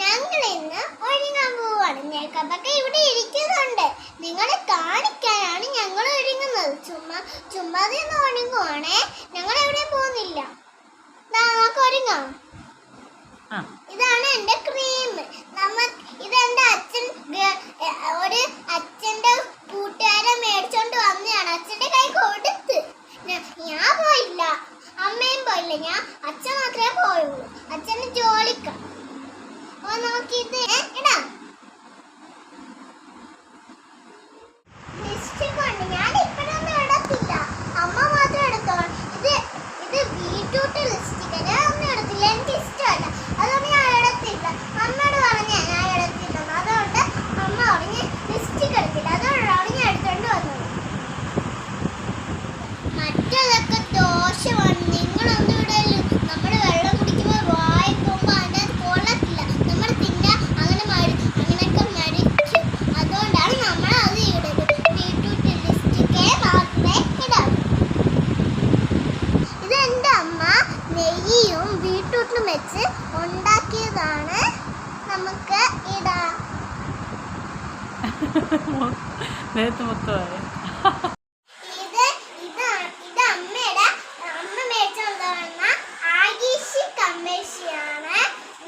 ഞങ്ങൾ ഇന്ന് ഒരുങ്ങാൻ പോവാണ്. മേക്കപ്പൊക്കെ ഇവിടെ ഇരിക്കുന്നുണ്ട്. നിങ്ങളെ കാണിക്കാനാണ് ഞങ്ങൾ ഒരുങ്ങുന്നത്. ചുമ്മാ ചുമ്മാതെ ഒന്ന് ഒരുങ്ങുവാണേ ഞങ്ങൾ എവിടെ പോകുന്നില്ല. നമുക്ക് ഒരുങ്ങാം. ഇതാണ് എന്റെ ക്രീം. നമ്മ ഇതെന്റെ അച്ഛൻ ഒരു അച്ഛന്റെ കൂട്ടുകാരെ മേടിച്ചോണ്ട് വന്നതാണ്. അച്ഛന്റെ കൈ കൊടുത്ത്. ഞാൻ പോയില്ല. അമ്മയും പോയില്ല. ഞാൻ അച്ഛൻ മാത്രമേ പോയുള്ളൂ. അച്ഛന് ജോലിക്ക. മറ്റതൊക്കെ ദോഷമാണ് നിങ്ങളൊന്നും ഇടല്ലോ നമ്മൾ വെള്ളം ബീട്രൂട്ടും വെച്ച് ഉണ്ടാക്കിയതാണ്. നമുക്ക് ഇതാ. നേരത്തെ മൊത്തമായി. ഇത് ഇത് ഇത് അമ്മയുടെ അമ്മ മേടിച്ചുകൊണ്ടുവന്ന ആഗീഷി കമ്മേഷിയാണ്.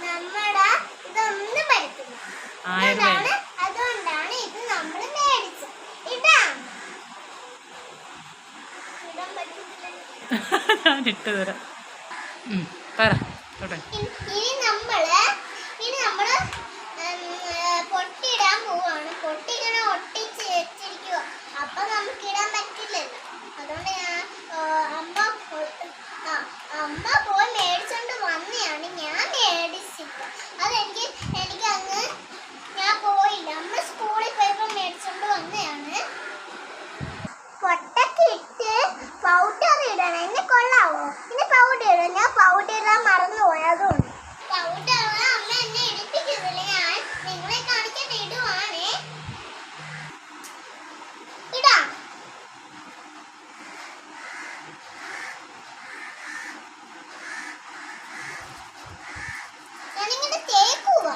നമ്മുടെ ഇതൊന്ന് പരത്തുന്നത് അതുകൊണ്ടാണ് അതുകൊണ്ടാണ് ഇത് നമ്മൾ മേടിച്ചത്. ഇടാം പറ്റത്തില്ല. ഞാൻ ഇട്ട് തരാം. പറ തുടങ്ങി ഇനി നമ്മൾ ഇനി നമ്മൾ ഏർ പോവാണ്. പൊട്ടി ഇങ്ങനെ ഒട്ടിച്ച് വെച്ചിരിക്കുക അപ്പൊ നമുക്ക് ഇടാൻ പറ്റില്ലല്ലോ. അതുകൊണ്ട് ഞാൻ അമ്മ അമ്മ പോയി മേടിച്ചോണ്ട് വന്നെയാണ്. ഞാൻ മേടിച്ചിട്ട് അതെനിക്ക് എനിക്ക് അങ്ങ് ഞാൻ പോയില്ല അമ്മ സ്കൂളിൽ പോയപ്പോ മേടിച്ചോണ്ട് വന്നെയാണ് പൊട്ടൊക്കെ ഇട്ട് പൗഡർ ഇടണം എന്നെ കൊള്ളാവോ ഇനി പൗഡർ ഇടാം ഞാൻ പൗഡർ ഇടാൻ മറന്നുപോയി അതുകൊണ്ട് പൗഡർ അമ്മ എന്നെ ഇടിപ്പിക്കുന്നില്ല ഞാൻ നിങ്ങളെ കാണിക്കാൻ ഇടുവാണേ ഇടാം ഞാനിങ്ങനെ തേക്കുക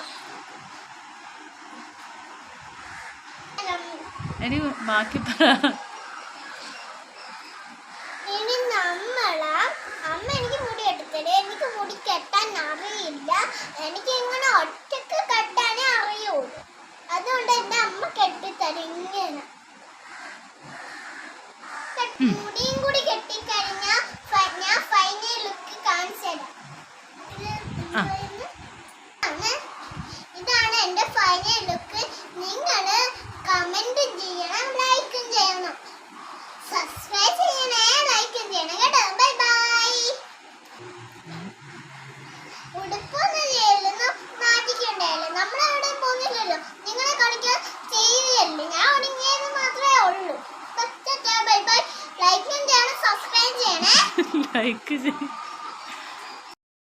ഇനി ബാക്കി പറ. എനിക്ക് മുടി കെട്ടാൻ അറിയില്ല. എനിക്ക് ഇങ്ങനെ ഒറ്റയ്ക്ക് കെട്ടാനേ അറിയുള്ളൂ. അതുകൊണ്ട് അമ്മ കെട്ടിത്തരും ഇങ്ങനെ. കെട്ടി- മുടിയും കൂടി കെട്ടിക്കഴിഞ്ഞാൽ ഫ- ഞാൻ ഫൈനൽ ലുക്ക് കാണിച്ചു തരാം 体育人